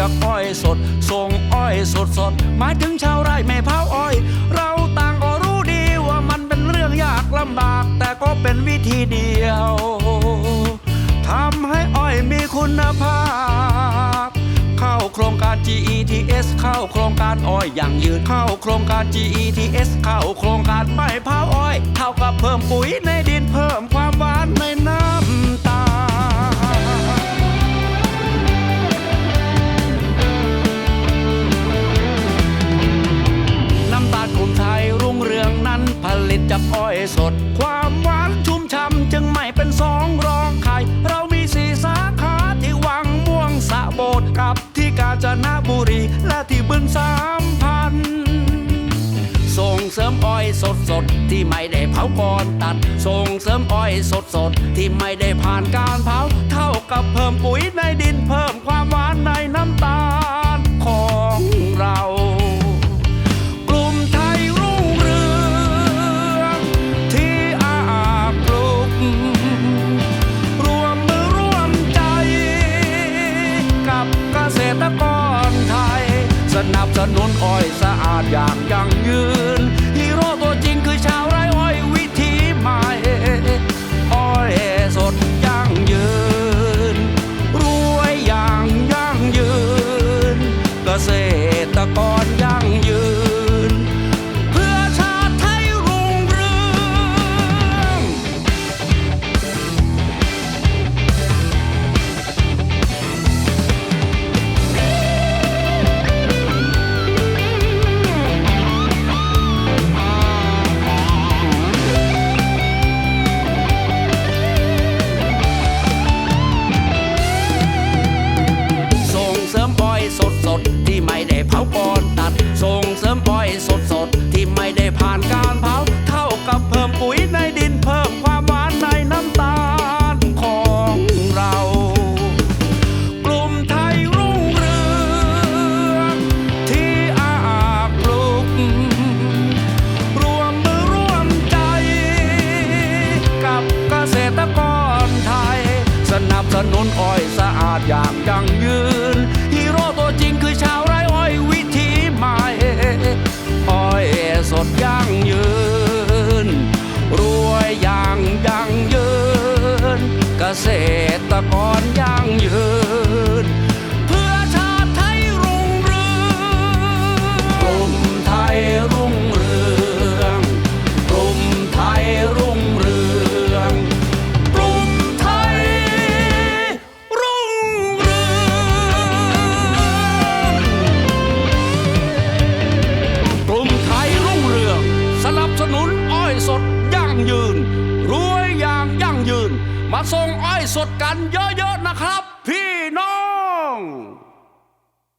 จากอ้อยสด ส่งอ้อยสดสดหมายถึงชาวไร่ไม่เผาอ้อย เราต่างก็รู้ดีว่ามันเป็นเรื่องยากลำบาก แต่ก็เป็นวิธีเดียวทำให้อ้อยมีคุณภาพ เข้าโครงการ GETS เข้าโครงการอ้อยอย่างยืนเข้าโครงการ GETS เข้าโครงการไม่เผาอ้อย เท่ากับเพิ่มปุ๋ยใน เสริมอ้อยสดสดที่ไม่ได้เผาก่อนตัด ส่งเสริมอ้อยสดสดที่ไม่ได้ผ่านการเผา เท่ากับเพิ่มปุ๋ยในดินเพิ่มความหวานในน้ำตาล นับสนุนอ้อยสะอาดอย่างยั่งยืนฮีโร่ตัวจริงคือชาวไร่ นับสนุนอ้อยสะอาดอย่างยั่งยืน มาส่งอ้อยสดกันเยอะๆนะครับ พี่น้อง